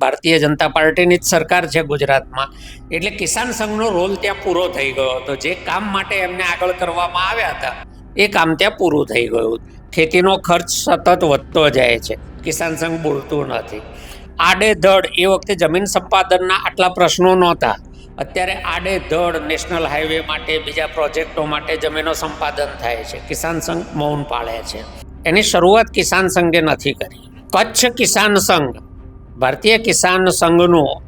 ભારતીય જનતા પાર્ટીની જ સરકાર છે ગુજરાતમાં. એટલે કિસાન સંઘનો રોલ ત્યાં પૂરો થઈ ગયો હતો. જે કામ માટે એમને આગળ કરવામાં આવ્યા હતા, એ કામ ત્યાં પૂરું થઈ ગયું. ખેતીનો ખર્ચ સતત વધતો જાય છે. કિસાન સંઘ બોલતું નથી. આડેધડ, એ વખતે જમીન સંપાદનના આટલા પ્રશ્નો નહોતા. અત્યારે આડેધડ નેશનલ હાઈવે માટે, બીજા પ્રોજેક્ટો માટે જમીનો સંપાદન થાય છે. કિસાન સંઘ મૌન પાળે છે. એની શરૂઆત કિસાન સંઘે નથી કરી. કચ્છ કિસાન સંઘ ભારતીય કિસાન સંઘનું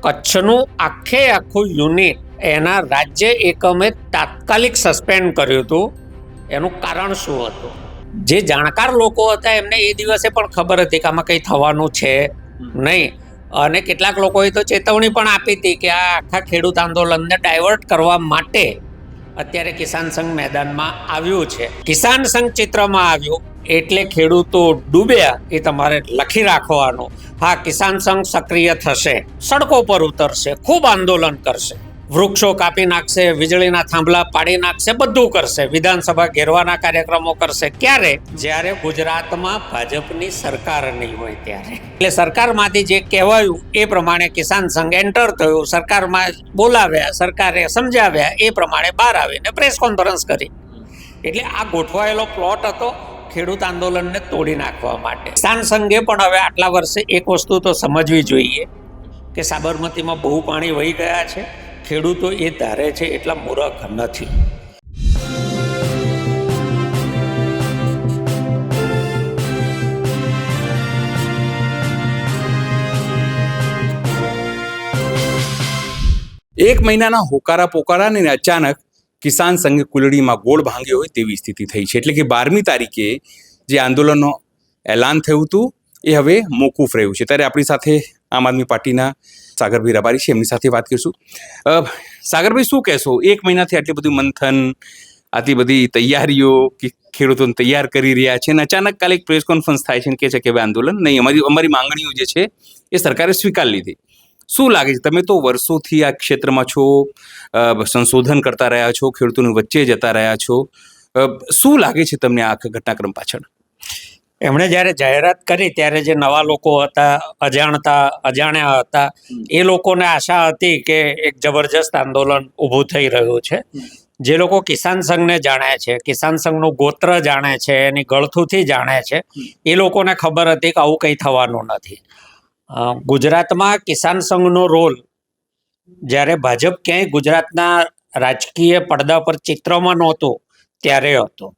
કચ્છનું આખે આખું યુનિટ એના રાજ્ય એકમે તાત્કાલિક સસ્પેન્ડ કર્યું હતું. એનું કારણ શું હતું? જે જાણકાર લોકો હતા, એમને એ દિવસે પણ ખબર હતી કે આમાં કંઈ થવાનું છે નહીં. અને કેટલાક લોકોએ તો ચેતવણી પણ આપી હતી કે આ આખા ખેડૂત આંદોલનને ડાયવર્ટ કરવા માટે અત્યારે કિસાન સંઘ મેદાનમાં આવ્યું છે. કિસાન સંઘ ચિત્રમાં આવ્યું એટલે ખેડૂતો ડૂબ્યા એ તમારે લખી રાખવાનું. હા, કિસાન સંઘ સક્રિય થશે, સડકો પર ઉતરશે, ખૂબ આંદોલન કરશે. વૃક્ષો કાપી નાખશે, વીજળીના થાંભલા પાડી નાખશે, બધું કરશે. વિધાનસભા ઘેરવાના કાર્યક્રમો કરશે. ક્યારે? જ્યારે ગુજરાતમાં ભાજપની સરકાર નહીં હોય ત્યારે. એટલે સરકારમાંથી જે કહેવાયું એ પ્રમાણે કિસાન સંઘ એન્ટર થયું. સરકારમાં બોલાવ્યા, સરકારે સમજાવ્યા એ પ્રમાણે બહાર આવીને પ્રેસ કોન્ફરન્સ કરી. એટલે આ ગોઠવાયેલો પ્લોટ હતો. ખેડૂત આંદોલનને તોડી નાખવા માટે. કિસાન સંઘે પણ હવે આટલા વર્ષે એક વસ્તુ તો સમજવી જોઈએ કે સાબરમતીમાં બહુ પાણી વહી ગયા છે, ખેડૂતો એ ધારે છે એટલા મૂરખ નથી. એક મહિનાના હોકારા પોકારાને અચાનક કિસાન સંઘ કુલડીમાં ગોળ ભાંગ્યો હોય તેવી સ્થિતિ થઈ છે. એટલે કે બારમી તારીખે જે આંદોલનનો એલાન થયું હતું, એ હવે મોકૂફ રહ્યું છે. ત્યારે આપણી સાથે આમ આદમી પાર્ટીના સાગરભાઈ રબારી છે. એમની સાથે વાત કરીશું. સાગરભાઈ, શું કહેશો? એક મહિનાથી આટલી બધી મંથન, આટલી બધી તૈયારીઓ કે ખેડૂતોને તૈયાર કરી રહ્યા છે અને અચાનક કાલે એક પ્રેસ કોન્ફરન્સ થાય છે અને કહે છે કે હવે આંદોલન નહીં. અમારી અમારી માંગણીઓ જે છે, એ સરકારે સ્વીકાર લીધી. શું લાગે છે? તમે તો વર્ષોથી આ ક્ષેત્રમાં છો સંશોધન કરતા રહ્યા છો, ખેડૂતોની વચ્ચે જતા રહ્યા છો. શું લાગે છે તમને આ ઘટનાક્રમ પાછળ? એમણે જ્યારે જાહેરાત કરી ત્યારે જે નવા લોકો હતા, અજાણતા, અજાણ્યા હતા, એ લોકોને આશા હતી કે એક જબરજસ્ત આંદોલન ઊભું થઈ રહ્યું છે. જે લોકો કિસાન સંઘને જાણે છે, કિસાન સંઘનું ગોત્ર જાણે છે, એની ગળથુથી જાણે છે, એ લોકોને ખબર હતી કે આવું કંઈ થવાનું નથી. ગુજરાતમાં કિસાન સંઘનો રોલ. જ્યારે ભાજપ ક્યાંય ગુજરાતના રાજકીય પડદા પર ચિત્રમાં નહોતું ત્યારે હતો.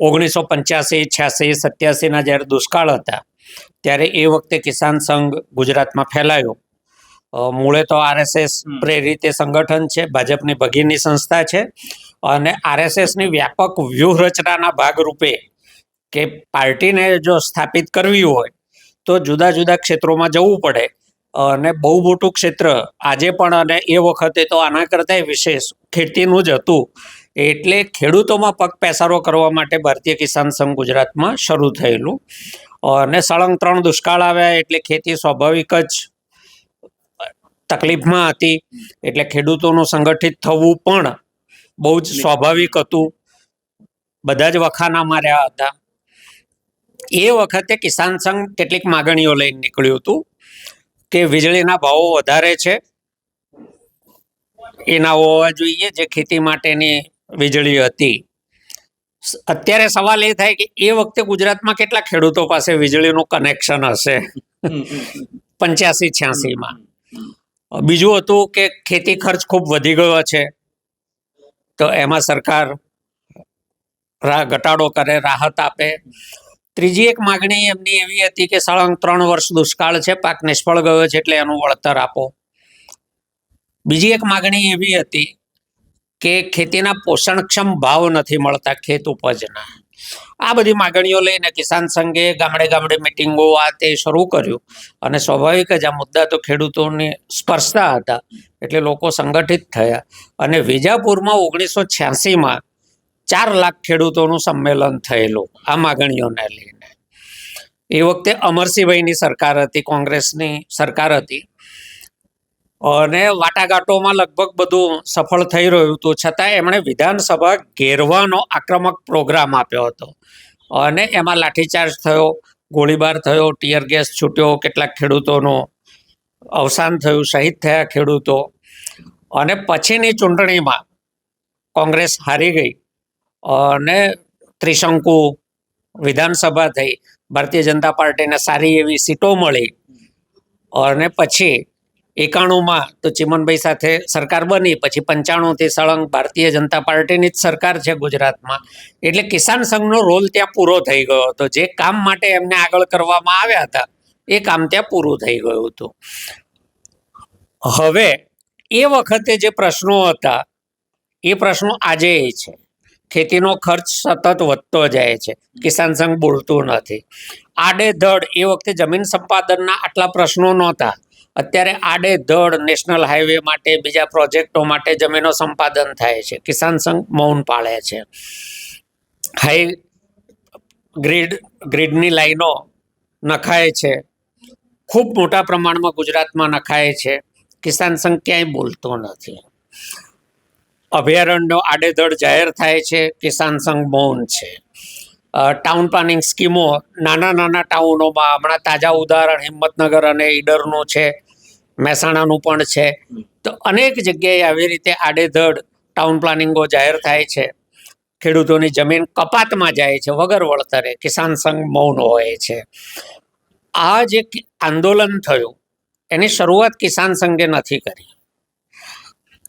ઓગણીસો પંચ્યાસી છ્યાસી સત્યાસીના જ્યારે દુષ્કાળ હતા ત્યારે એ વખતે કિસાન સંઘ ગુજરાતમાં ફેલાયો. મૂળે તો આરએસએસ પ્રેરિત એ સંગઠન છે ભાજપની ભગીની સંસ્થા છે અને આરએસએસની વ્યાપક વ્યૂહરચનાના ભાગરૂપે કે પાર્ટીને જો સ્થાપિત કરવી હોય તો જુદા જુદા ક્ષેત્રોમાં જવું પડે. અને બહુ મોટું ક્ષેત્ર આજે પણ અને એ વખતે તો આના કરતાંય વિશેષ ખેતીનું જ હતું. એટલે ખેડૂતોમાં પગ પેસારો કરવા માટે ભારતીય કિસાન સંઘ ગુજરાતમાં શરૂ થયેલું. અને સળંગ ત્રણ દુષ્કાળ આવ્યા, એટલે ખેતી સ્વાભાવિક જ તકલીફમાં હતી. એટલે ખેડૂતોનું સંગઠિત થવું પણ બહુ જ સ્વાભાવિક હતું. બધા જ વખાના માર્યા હતા. એ વખતે કિસાન સંઘ કેટલીક માગણીઓ લઈને નીકળ્યું હતું કે વીજળીના ભાવો વધારે છે. એના હોવા જોઈએ જે ખેતી માટેની વીજળી હતી. અત્યારે સવાલ એ થાય કે એ વખતે ગુજરાતમાં કેટલા ખેડૂતો પાસે વીજળીનું કનેક્શન હશે? પંચ્યાસી, છ્યાસીમાં. બીજું હતું કે ખેતી ખર્ચ ખૂબ વધી ગયો છે. તો એમાં સરકાર ઘટાડો કરે, રાહત આપે. ત્રીજી એક માગણી એમની એવી હતી કે સળંગ ત્રણ વર્ષ દુષ્કાળ છે, પાક નિષ્ફળ ગયો છે એટલે એનું વળતર આપો. બીજી એક માગણી એવી હતી કે ખેતીના પોષણક્ષમ ભાવ નથી મળતા ખેત ઉપજના. આ બધી માગણીઓ લઈને કિસાન સંઘે ગામડે ગામડે મિટિંગો આ તે શરૂ કર્યું અને સ્વાભાવિક જ આ મુદ્દા તો ખેડૂતોને સ્પર્શતા હતા એટલે લોકો સંગઠિત થયા. અને વિજાપુરમાં ઓગણીસો છ્યાસીમાં ચાર લાખ ખેડૂતોનું સંમેલન થયેલું આ માગણીઓને લઈને. એ વખતે અમરસિંહભાઈની સરકાર હતી, કોંગ્રેસની સરકાર હતી. અને વાટાઘાટોમાં લગભગ બધું સફળ થઈ રહ્યું હતું. છતાં એમણે વિધાનસભા ઘેરવાનો આક્રમક પ્રોગ્રામ આપ્યો હતો. અને એમાં લાઠીચાર્જ થયો, ગોળીબાર થયો, ટીયર ગેસ છૂટ્યો, કેટલાક ખેડૂતોનું અવસાન થયું, શહીદ થયા ખેડૂતો. અને પછીની ચૂંટણીમાં કોંગ્રેસ હારી ગઈ. અને ત્રિશંકુ વિધાનસભા થઈ. ભારતીય જનતા પાર્ટીને સારી એવી સીટો મળી. અને પછી એકાણુંમાં તો ચિમનભાઈ સાથે સરકાર બની, પછી પંચાણુંથી સળંગ ભારતીય જનતા પાર્ટીની જ સરકાર છે ગુજરાતમાં. એટલે કિસાન સંઘનો રોલ ત્યાં પૂરો થઈ ગયો હતો. જે કામ માટે એમને આગળ કરવામાં આવ્યા હતા, એ કામ ત્યાં પૂરું થઈ ગયું હતું. હવે એ વખતે જે પ્રશ્નો હતા, એ પ્રશ્નો આજે છે. ખેતીનો ખર્ચ સતત વધતો જાય છે. કિસાન સંઘ બોલતું નથી. આડેધડ એ વખતે જમીન સંપાદનના આટલા પ્રશ્નો નહોતા. અત્યારે આડેધડ નેશનલ હાઈવે માટે, બીજા પ્રોજેક્ટો માટે જમીનો સંપાદન થાય છે. કિસાન સંઘ મૌન પાળે છે. હાઈ ગ્રીડ, ગ્રીડની લાઈનો નખાય છે. ખૂબ મોટા પ્રમાણમાં ગુજરાતમાં નખાય છે. કિસાન સંઘ ક્યાંય બોલતો નથી. અભયારણ્યો આડેધડ જાહેર થાય છે, કિસાન સંઘ મૌન છે. ટાઉન પ્લાનિંગ સ્કીમો નાના નાના ટાઉનોમાં હમણાં તાજા ઉદાહરણ હિંમતનગર અને ઈડરનું છે, મહેસાણાનું પણ છે. તો અનેક જગ્યાએ આવી રીતે આડેધડ ટાઉન પ્લાનિંગો જાહેર થાય છે. ખેડૂતોની જમીન કપાતમાં જાય છે, વગર વળતરે કિસાન સંઘ મૌન હોય છે. આ જે આંદોલન થયું, એની શરૂઆત કિસાન સંઘે નથી કરી.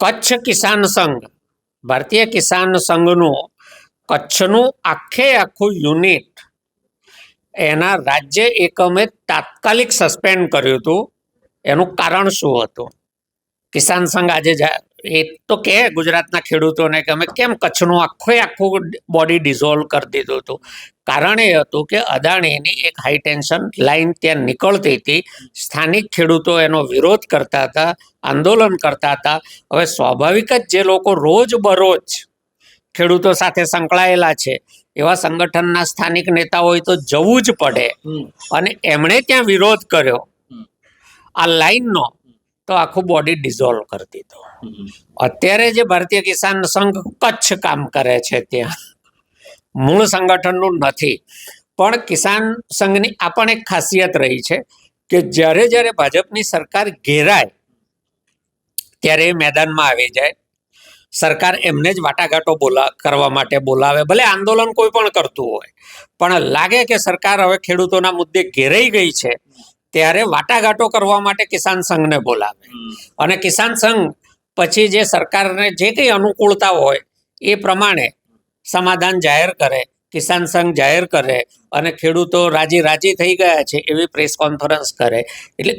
કચ્છ કિસાન સંઘ. ભારતીય કિસાન સંઘનું કચ્છનું આખે આખું યુનિટ એના રાજ્ય એકમે તાત્કાલિક સસ્પેન્ડ કર્યું હતું. એનું કારણ શું હતું? કિસાન સંઘ આજે એ તો કે ગુજરાતના ખેડૂતોને કે અમે કેમ કચ્છનું આખે આખું બોડી ડિઝોલ્વ કરી દીધું હતું? કારણ એ હતું કે અદાણીની એક હાઈ ટેન્શન લાઈન ત્યાં નીકળતી હતી. સ્થાનિક ખેડૂતો એનો વિરોધ કરતા હતા આંદોલન કરતા હતા. હવે સ્વાભાવિક જ જે લોકો રોજ બરોજ ખેડૂતો સાથે સંકળાયેલા છે એવા સંગઠનના સ્થાનિક નેતા હોય તો જવું જ પડે. અને એમણે ત્યાં વિરોધ કર્યો. આ લાઈનનો તો આખું બોડી ડિઝોલ્વ કરી દીધો. અત્યારે જે ભારતીય કિસાન સંઘ કચ્છ કામ કરે છે ત્યાં. મૂળ સંગઠનનું નથી. પણ કિસાન સંઘની આ પણ એક ખાસિયત રહી છે કે જ્યારે જ્યારે ભાજપની સરકાર ઘેરાય, ત્યારે એ મેદાનમાં આવી જાય. સરકાર એમને જ વાટાઘાટો બોલા, કરવા માટે બોલાવે. ભલે આંદોલન કોઈ પણ કરતું હોય. પણ લાગે કે સરકાર હવે ખેડૂતોના મુદ્દે ઘેરાઈ ગઈ છે ત્યારે વાટાઘાટો કરવા માટે કિસાન સંઘને બોલાવે. અને કિસાન સંઘ પછી જે સરકારને જે કંઈ અનુકૂળતા હોય એ પ્રમાણે સમાધાન જાહેર કરે કિસાન સંઘ જાહેર કરે અને ખેડૂતો રાજી રાજી થઈ ગયા છે એવી પ્રેસ કોન્ફરન્સ કરે. એટલે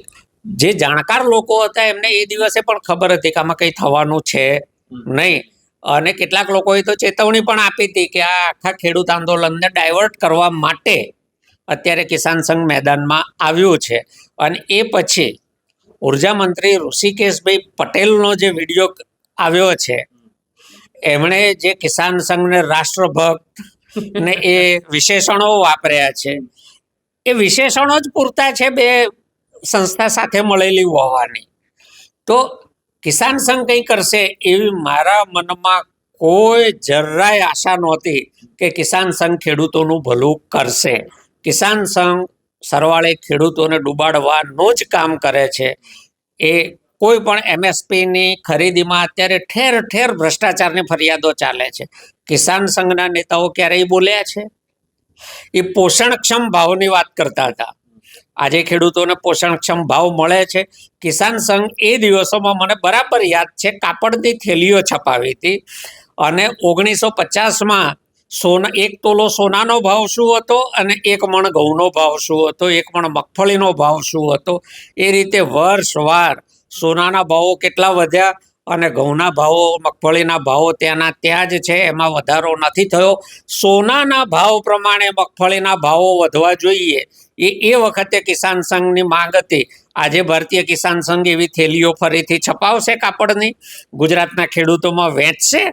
જે જાણકાર લોકો હતા એમને એ દિવસે પણ ખબર હતી કે આમાં કંઈ થવાનું છે નહીં. અને કેટલાક લોકોએ તો ચેતવણી પણ આપી હતી કે આ આખા ખેડૂત આંદોલનને ડાયવર્ટ કરવા માટે અત્યારે કિસાન સંઘ મેદાનમાં આવ્યું છે. અને એ પછી ઊર્જા મંત્રી ઋષિકેશભાઈ પટેલનો જે વીડિયો આવ્યો છે, એમણે જે કિસાન સંઘને રાષ્ટ્રભક્ત ને એ વિશેષણો વાપર્યા છે, એ વિશેષણો જ પૂરતા છે બે સંસ્થા સાથે મળેલી હોવાની. તો કિસાન સંઘ કંઈ કરશે એવી મારા મનમાં કોઈ જરાય આશા નહોતી કે કિસાન સંઘ ખેડૂતોનું ભલું કરશે. કિસાન સંઘ સરવાળે ખેડૂતોને ડૂબાડવાનું જ કામ કરે છે. એ કોઈ પણ એમએસપીની ખરીદીમાં અત્યારે ઠેર ઠેર ભ્રષ્ટાચારની ફરિયાદો ચાલે છે. કિસાન સંઘના નેતાઓ ક્યારેય બોલ્યા છે? એ પોષણક્ષમ ભાવની વાત કરતા હતા. આજે ખેડૂતોને પોષણક્ષમ ભાવ મળે છે. કિસાન સંઘ એ દિવસોમાં મને બરાબર યાદ છે, કાપડની થેલીઓ છપાવી હતી અને ઓગણીસો પચાસમાં સોના, એક તોલો સોનાનો ભાવ શું હતો અને એક મણ ઘઉંનો ભાવ શું હતો, એક મણ મગફળીનો ભાવ શું હતો? એ રીતે વર્ષવાર સોનાના ભાવો કેટલા વધ્યા અને ઘઉંના ભાવો, મગફળીના ભાવો ત્યાંના ત્યાં જ છે, એમાં વધારો નથી થયો. સોનાના ભાવ પ્રમાણે મગફળીના ભાવો વધવા જોઈએ. એ એ વખતે કિસાન સંઘની માંગ હતી. આજે ભારતીય કિસાન સંઘ એવી થેલીઓ ફરીથી છપાવશે કાપડની. ગુજરાતના ખેડૂતોમાં વેચશે.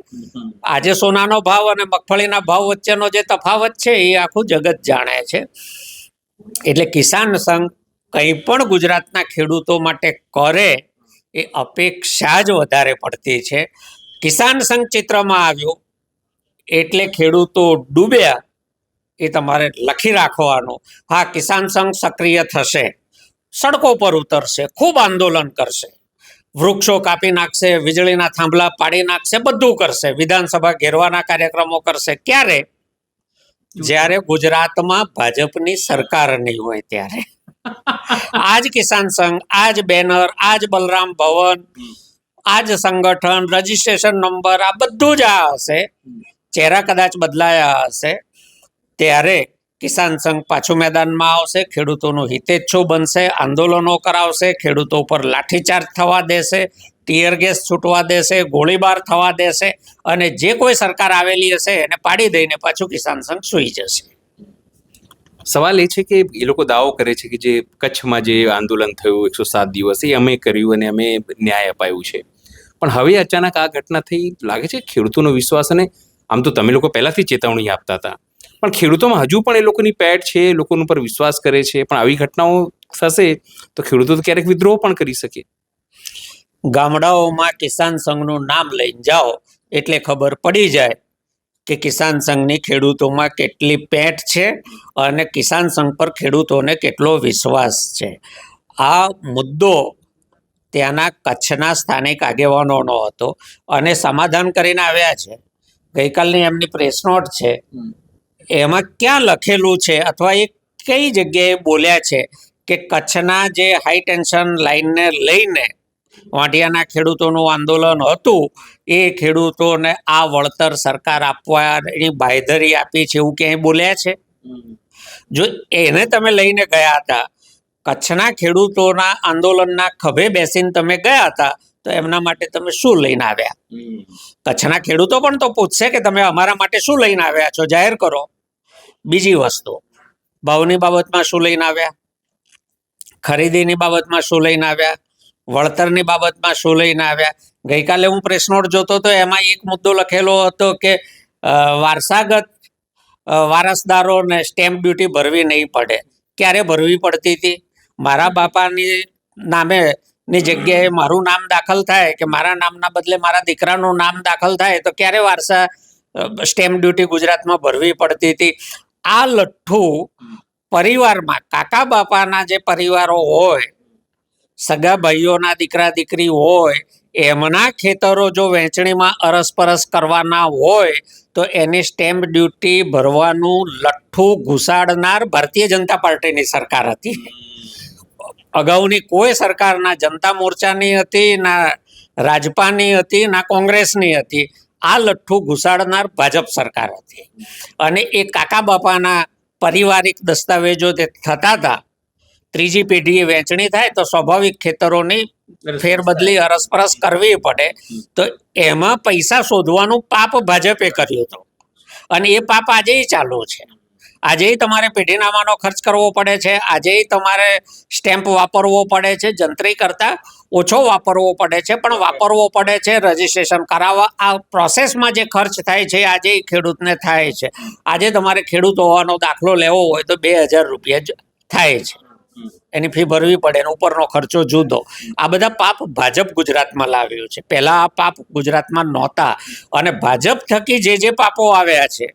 આજે સોનાનો ભાવ અને મગફળીના ભાવ વચ્ચેનો જે તફાવત છે એ આખું જગત જાણે છે. એટલે કિસાન સંઘ કંઈ પણ ગુજરાતના ખેડૂતો માટે કરે એ અપેક્ષા જ વધારે પડતી છે. કિસાન સંઘ ચિત્રમાં આવ્યું. એટલે ખેડૂતો ડૂબ્યા. એ તમારે લખી રાખવાનું. હા, કિસાન સંઘ સક્રિય થશે. સડકો પર ઉતરશે, ખૂબ આંદોલન કરશે. વૃક્ષો કાપી નાખશે, વીજળીના થાંભલા પાડી નાખશે, બધું કરશે. વિધાનસભા ઘેરવાના કાર્યક્રમો કરશે. ક્યારે? જ્યારે ગુજરાતમાં ભાજપની સરકાર નહીં હોય ત્યારે. આજ કિસાન સંઘ, આજ બેનર, આજ બલરામ ભવન, આજ સંગઠન, રજીસ્ટ્રેશન નંબર, આ બધું જ આ હશે. ચહેરા કદાચ બદલાયા હશે. ત્યારે કિસાન સંઘ પાછું મેદાનમાં આવશે, ખેડૂતોનું હિતેચ્છુ બનશે, આંદોલનો કરાવશે, ખેડૂતો પર લાઠીચાર્જ થવા દેશે, ટીયર ગેસ છૂટવા દેશે, ગોળીબાર થવા દેશે અને જે કોઈ સરકાર આવેલી હશે એને પાડી દઈને પાછું કિસાન સંઘ સૂઈ જશે. સવાલ એ છે કે એ લોકો દાવો કરે છે કે જે કચ્છમાં જે આંદોલન થયું, એકસો સાત દિવસ, એ અમે કર્યું અને અમે ન્યાય અપાયું છે. પણ હવે અચાનક આ ઘટના થઈ લાગે છે ખેડૂતોનો વિશ્વાસ અને આમ તો તમે લોકો પહેલાથી ચેતવણી આપતા હતા. પણ ખેડૂતોમાં હજુ પણ એ લોકોની પેટ છે એ લોકોનું પર વિશ્વાસ કરે છે પણ આવી ઘટનાઓ થશે તો ખેડૂતો તો ક્યારેક વિદ્રોહ પણ કરી શકે. ગામડાઓમાં કિસાન સંઘનું નામ લઈને જાઓ એટલે ખબર પડી જાય કે કિસાન સંઘની ખેડૂતોમાં કેટલી પેટ છે અને કિસાન સંઘ પર ખેડૂતોને કેટલો વિશ્વાસ છે. આ મુદ્દો ત્યાંના કચ્છના સ્થાનિક આગેવાનોનો હતો અને સમાધાન કરીને આવ્યા છે. ગઈકાલની એમની પ્રેસ નોટ છે. એમાં ક્યાં લખેલું છે અથવા એ કઈ જગ્યાએ બોલ્યા છે કે કચ્છના જે હાઈ ટેન્શન લાઈનને લઈને વાંઢિયાના ખેડૂતોનું આંદોલન હતું એ ખેડૂતોને આ વળતર સરકાર આપવાની બાંયધરી આપી છે એવું ક્યાંય બોલ્યા છે? જો એને તમે લઈને ગયા હતા કચ્છના ખેડૂતોના આંદોલનના ખભે બેસીને તમે ગયા હતા તો એમના માટે તમે શું લઈને આવ્યા? કચ્છના ખેડૂતો પણ તો પૂછશે કે તમે અમારા માટે શું લઈને આવ્યા છો? જાહેર કરો. બીજી વસ્તુ. ભાવની બાબતમાં શું લઈને આવ્યા? ખરીદીની બાબતમાં શું લઈને આવ્યા? વળતરની બાબતમાં શું લઈને આવ્યા? ગઈકાલે હું પ્રેસ નોટ જોતો તો એમાં એક મુદ્દો લખેલો હતો કે વારસાગત વારસદારોને સ્ટેમ્પ ડ્યુટી ભરવી નહીં પડે. ક્યારે ભરવી પડતી હતી? મારા બાપાની નામે, ની જગ્યાએ મારું નામ દાખલ થાય કે મારા નામના બદલે મારા દીકરાનું નામ દાખલ થાય તો ક્યારે વારસા સ્ટેમ્પ ડ્યુટી ગુજરાતમાં ભરવી પડતી હતી? આ લઠ્ઠું પરિવારમાં કાકા બાપાના જે પરિવારો હોય, સગા ભાઈઓના દીકરા દીકરી હોય, એમના ખેતરો જો વહેંચણીમાં અરસપરસ કરવાના હોય, તો એની સ્ટેમ્પ ડ્યુટી ભરવાનું લઠ્ઠું ઘુસાડનાર ભારતીય જનતા પાર્ટીની સરકાર હતી. અગાઉની કોઈ સરકાર ના જનતા મોરચાની હતી, ના રાજપાની હતી, ના કોંગ્રેસની હતી. આ લઠ્ઠું ઘુસાડનાર ભાજપ સરકાર હતી. અને એ કાકા બાપાના પારિવારિક દસ્તાવેજો જે થતા હતા ત્રીજી પેઢીએ વહેંચણી થાય તો સ્વાભાવિક ખેતરોની ફેરબદલી અરસપરસ કરવી પડે. તો એમાં પૈસા શોધવાનું પાપ ભાજપે કર્યું હતું. અને એ પાપ આજેય ચાલુ છે. આજેય તમારે પેઢીનામાનો ખર્ચ કરવો પડે છે. આજેય તમારે સ્ટેમ્પ વાપરવો પડે છે. જંત્રી કરતા ઓછો વાપરવો પડે છે, પણ વાપરવો પડે છે રજીસ્ટ્રેશન કરાવવા. આ પ્રોસેસમાં જે ખર્ચ થાય છે, આજે એ ખેડૂતને થાય છે. આજે તમારે ખેડૂત હોવાનો દાખલો લેવો હોય તો બે હજાર રૂપિયા જ થાય છે. એની ફી ભરવી પડે, એનો ઉપરનો ખર્ચો જુદો. આ બધા પાપ ભાજપ ગુજરાતમાં લાવ્યું છે. પહેલાં આ પાપ ગુજરાતમાં નહોતા. અને ભાજપ થકી જે જે પાપો આવ્યા છે,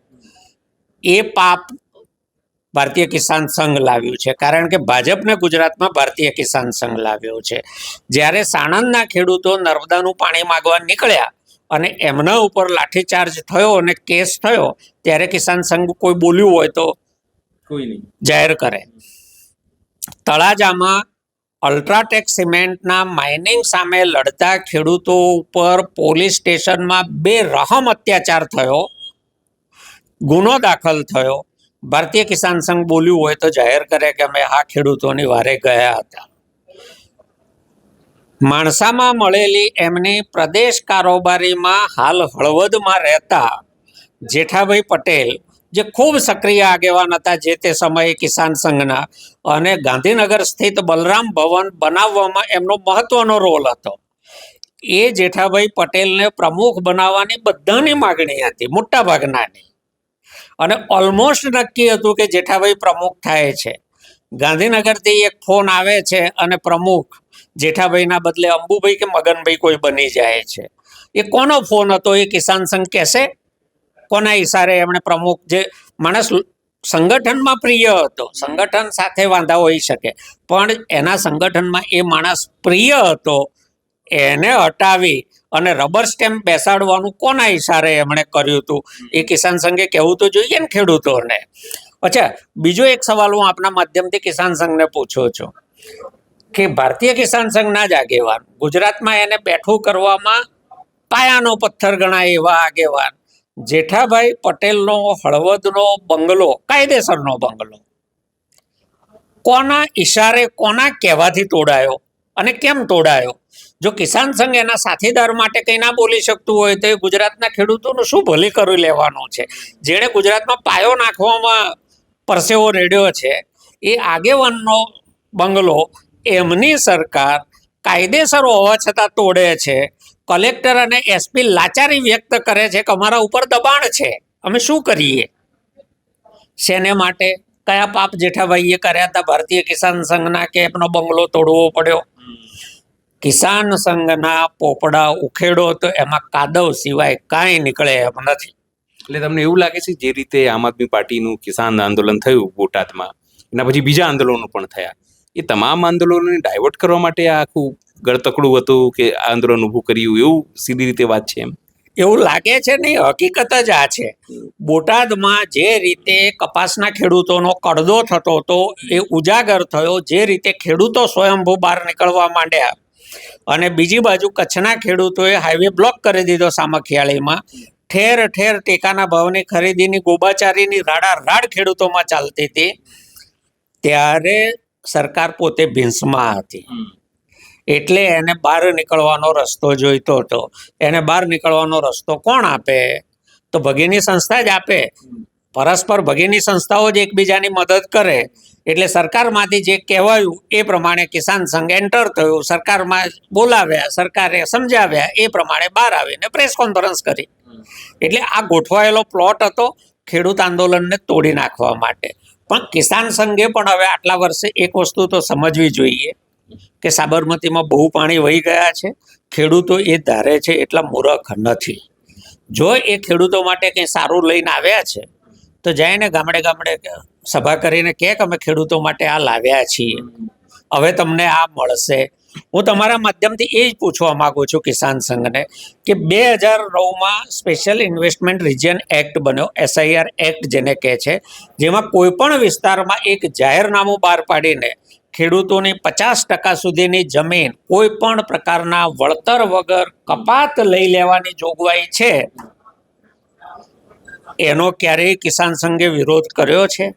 એ પાપ ભારતીય કિસાન સંઘ લાવ્યું છે. કારણ કે ભાજપને ગુજરાતમાં ભારતીય કિસાન સંઘ લાવ્યો છે. જ્યારે સાણંદના ખેડૂતો નર્મદાનું પાણી માગવા નીકળ્યા અને એમના ઉપર લાઠીચાર્જ થયો અને કેસ થયો ત્યારે કિસાન સંઘ કોઈ બોલ્યું હોય તો કોઈ નહીં. જાહેર કરે. તળાજામાં અલ્ટ્રાટેક સિમેન્ટના માઇનિંગ સામે લડતા ખેડૂતો ઉપર પોલીસ સ્ટેશનમાં બે રહમ અત્યાચાર થયો ગુનો દાખલ થયો ભારતીય કિસાન સંઘ બોલ્યું હોય તો જાહેર કરે કે અમે આ ખેડૂતોની વારે ગયા હતા. માણસામાં મળેલી એમની પ્રદેશ કારોબારીમાં હાલ હળવદમાં રહેતા જેઠાભાઈ પટેલ, જે ખૂબ સક્રિય આગેવાન હતા જે તે સમયે કિસાન સંઘના અને ગાંધીનગર સ્થિત બલરામ ભવન બનાવવામાં એમનો મહત્વનો રોલ હતો. એ જેઠાભાઈ પટેલને પ્રમુખ બનાવવાની બધાની માગણી હતી મોટા ભાગનાની અને ઓલમોસ્ટ નક્કી હતું કે જેઠાભાઈ પ્રમુખ થાય છે. ગાંધીનગરથી એક ફોન આવે છે અને પ્રમુખ જેઠાભાઈના બદલે અંબુભાઈ કે મગનભાઈ કોઈ બની જાય છે. એ કોનો ફોન હતો? એ કિસાન સંઘ કહેશે? કોના ઈશારે એમણે પ્રમુખ જે માણસ સંગઠનમાં પ્રિય હતો. સંગઠન સાથે વાંધા હોઈ શકે. પણ એના સંગઠનમાં એ માણસ પ્રિય હતો એને હટાવી અને રબર સ્ટેમ્પ બેસાડવાનું કોના ઈશારે એમણે કર્યું હતું? એ કિસાન સંઘે કહેવું તો જોઈએ ને ખેડૂતોને. અચ્છા બીજો એક સવાલ હું આપના માધ્યમથી કિસાન સંઘને પૂછું છું કે ભારતીય કિસાન સંઘના જ આગેવાન ગુજરાતમાં એને બેઠું કરવામાં પાયાનો પથ્થર ગણાય એવા આગેવાન જેઠાભાઈ પટેલનો હળવદનો બંગલો કાયદેસરનો બંગલો કોના ઈશારે કોના કહેવાથી તોડાયો? અને કેમ તોડાયો જો કિસાન સંઘ એના સાથીદાર માટે કંઈ ના બોલી શકતું હોય તો એ ગુજરાતના ખેડૂતોનું શું ભલી કરી લેવાનું છે? જેણે ગુજરાતમાં પાયો નાખવામાં પરસેવો રેડ્યો છે, એ આગેવાનનો બંગલો એમની સરકાર કાયદેસર હોવા છતાં તોડે છે. કલેક્ટર અને એસપી લાચારી વ્યક્ત કરે છે કે અમારા ઉપર દબાણ છે. અમે શું કરીએ? શેને માટે? કયા પાપ જેઠાભાઈએ કર્યા હતા? ભારતીય કિસાન સંઘના કે એમનો બંગલો તોડવો પડ્યો? કિસાન સંઘના પોપડા ઉખેડો તો એમાં કાદવ સિવાય કાંઈ નીકળે એમ નથી. એટલે તમને એવું લાગે છે જે રીતે આમ આદમી પાર્ટીનું કિસાન આંદોલન થયું બોટાદમાં એના પછી બીજા આંદોલનો પણ થયા. એ તમામ આંદોલનોને ડાયવર્ટ કરવા માટે આ આખું ગળતકડું હતું કે આંદોલન ઊભું કર્યું એવું સીધી રીતે વાત છે એમ? એવું લાગે છે નહીં હકીકત જ આ છે. બોટાદમાં જે રીતે કપાસના ખેડૂતોનો કડદો થતો હતો એ ઉજાગર થયો જે રીતે ખેડૂતો સ્વયંભૂ બહાર નીકળવા માંડ્યા અને બીજી બાજુ કચ્છના ખેડૂતોએ હાઈવે બ્લોક કરી દીધો સામખિયાળીમાં. ઠેર ઠેર ટેકાના ભાવની ખરીદીની ગોબાચારીની રાડારાડ ખેડૂતોમાં ચાલતી હતી. ત્યારે સરકાર પોતે ભીંસમાં હતી. એટલે એને બહાર નીકળવાનો રસ્તો જોઈતો હતો. એને બહાર નીકળવાનો રસ્તો કોણ આપે? તો ભગીની સંસ્થા જ આપે. પરસ્પર ભગીની સંસ્થાઓ જ એકબીજાની મદદ કરે, એટલે સરકારમાંથી જે કહેવાયું એ પ્રમાણે કિસાન સંઘ એન્ટર થયું, સરકારમાં બોલાવ્યા, સરકારે સમજાવ્યા, એ પ્રમાણે બહાર આવીને પ્રેસ કોન્ફરન્સ કરી. એટલે આ ગોઠવાયેલો પ્લોટ હતો ખેડૂત આંદોલનને તોડી નાખવા માટે. પણ કિસાન સંઘે પણ હવે આટલા વર્ષે એક વસ્તુ તો સમજવી જોઈએ, કે સાબરમતીમાં બહુ પાણી વહી ગયા છે, ખેડૂતો એ ધારે છે એટલા મૂરખ નથી. જો એ ખેડૂતો માટે કંઈ સારું લઈને આવ્યા છે તો જઈને ગામડે ગામડે સભા કરીને કે અમે ખેડૂતો માટે આ લાવ્યા છીએ. હવે તમને આ મળશે. હું તમારા માધ્યમથી એ જ પૂછવા માંગુ છું કિસાન સંઘને કે બે હજાર નવમાં સ્પેશિયલ ઇન્વેસ્ટમેન્ટ રિજિયન એક્ટ બન્યો, એસઆઈઆર એક્ટ જેને કહે છે, જેમાં કોઈ પણ વિસ્તારમાં એક જાહેરનામું બહાર પાડીને ખેડૂતોની પચાસ ટકા સુધીની જમીન કોઈ પણ પ્રકારના વળતર વગર કપાત લઈ લેવાની જોગવાઈ છે. એનો ક્યારેય કિસાન સંઘે વિરોધ કર્યો છે?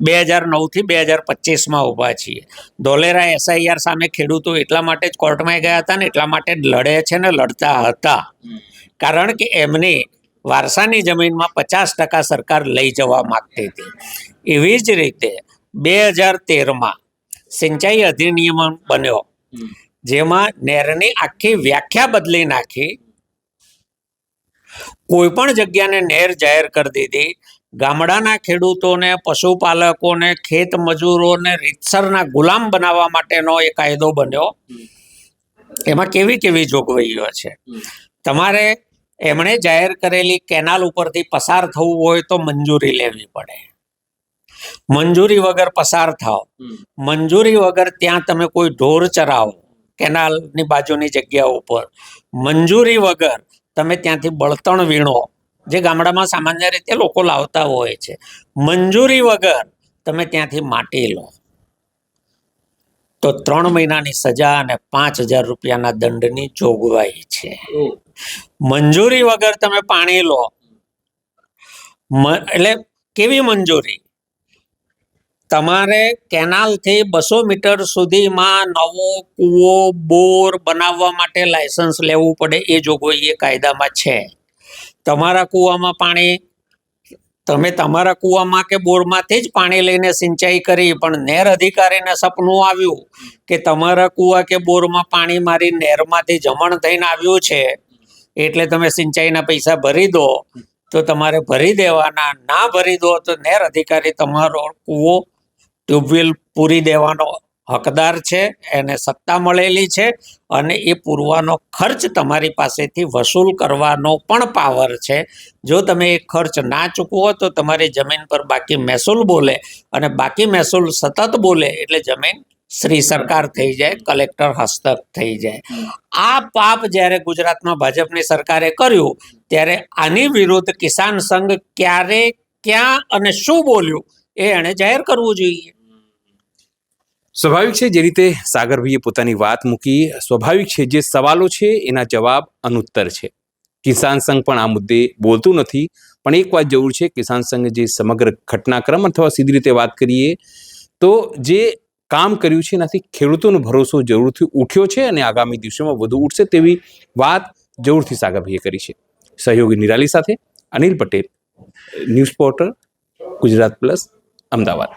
બે હજાર નવથી બે હજાર પચીસમાં ઊભા છીએ. ધોલેરા એસઆઈઆર સામે ખેડૂતો એટલા માટે જ કોર્ટમાં ગયા હતા ને એટલા માટે જ લડે છે ને લડતા હતા. કારણ કે એમની વારસાની જમીનમાં પચાસ ટકા સરકાર લઈ જવા માગતી હતી. એવી જ રીતે બે હજાર તેરમાં સિંચાઈ અધિનિયમ બન્યો. જેમાં નહેરની આખી વ્યાખ્યા બદલી નાખી કોઈ પણ જગ્યાને નહેર જાહેર કરી દીધી. ગામડાના ખેડૂતોને, પશુપાલકોને, ખેત મજૂરોને, રીતસરના ગુલામ બનાવવા માટેનો એ કાયદો બન્યો. એમાં કેવી કેવી જોગવાઈઓ છે? તમારે એમણે જાહેર કરેલી કેનાલ ઉપરથી પસાર થવું હોય તો મંજૂરી લેવી પડે. મંજૂરી વગર પસાર થાવ મંજૂરી વગર ત્યાં તમે કોઈ ઢોર ચરાવો, કેનાલની બાજુની જગ્યા ઉપર. મંજૂરી વગર તમે ત્યાંથી બળતણ વીણો, જે ગામડામાં સામાન્ય રીતે લોકો લાવતા હોય છે. મંજૂરી વગર તમે ત્યાંથી માટી લો. તો ત્રણ મહિનાની સજા અને પાંચ હજાર રૂપિયાના દંડની જોગવાઈ છે. મંજૂરી વગર તમે પાણી લો. એટલે કેવી મંજૂરી? તમારે કેનાલથી બસો મીટર સુધીમાં નવો કૂવો, બોર બનાવવા માટે લાયસન્સ લેવું પડે, એ જોગવાઈ એ કાયદામાં છે. તમારા કૂવામાં પાણી, તમે તમારા કૂવામાં કે બોરમાંથી જ પાણી લઈને સિંચાઈ કરી, પણ નેર અધિકારીને સપનું આવ્યું કે તમારા કૂવા કે બોરમાં પાણી મારી નેરમાંથી જમણ થઈને આવ્યું છે, એટલે તમે સિંચાઈના પૈસા ભરી દો, તો તમારે ભરી દેવાના, ના ભરી દો, તો નેર અધિકારી તમારો કૂવો ટ્યુબવેલ પૂરી દેવાનો હકદાર છે, એને સત્તા મળેલી છે અને એ પૂરવાનો ખર્ચ તમારી પાસેથી વસૂલ કરવાનો પણ પાવર છે. જો તમે એ ખર્ચ ના ચૂકવો તો તમારી જમીન પર બાકી મહેસૂલ બોલે અને બાકી મહેસૂલ સતત બોલે એટલે જમીન શ્રી સરકાર થઈ જાય, કલેક્ટર હસ્તક થઈ જાય. આ પાપ જ્યારે ગુજરાતમાં ભાજપની સરકારે કર્યું, ત્યારે આની વિરુદ્ધ કિસાન સંઘ ક્યારે, ક્યાં અને શું બોલ્યું એ એણે જાહેર કરવું જોઈએ. સ્વાભાવિક છે, જે રીતે સાગરભાઈએ પોતાની વાત મૂકી, સ્વાભાવિક છે, જે સવાલો છે, એના જવાબ અનુત્તર છે. કિસાન સંઘ પણ આ મુદ્દે બોલતું નથી, પણ એક વાત જરૂર છે, કિસાન સંઘ જે સમગ્ર ઘટનાક્રમ અથવા સીધી રીતે વાત કરીએ, તો જે કામ કર્યું છે, એનાથી ખેડૂતોનો ભરોસો જરૂરથી ઉઠ્યો છે અને આગામી દિવસોમાં વધુ ઉઠશે તેવી વાત જરૂરથી સાગરભાઈએ કરી છે. સહયોગી નિરાલી સાથે Anil Patel, news portal, Gujarat plus, Ahmedabad.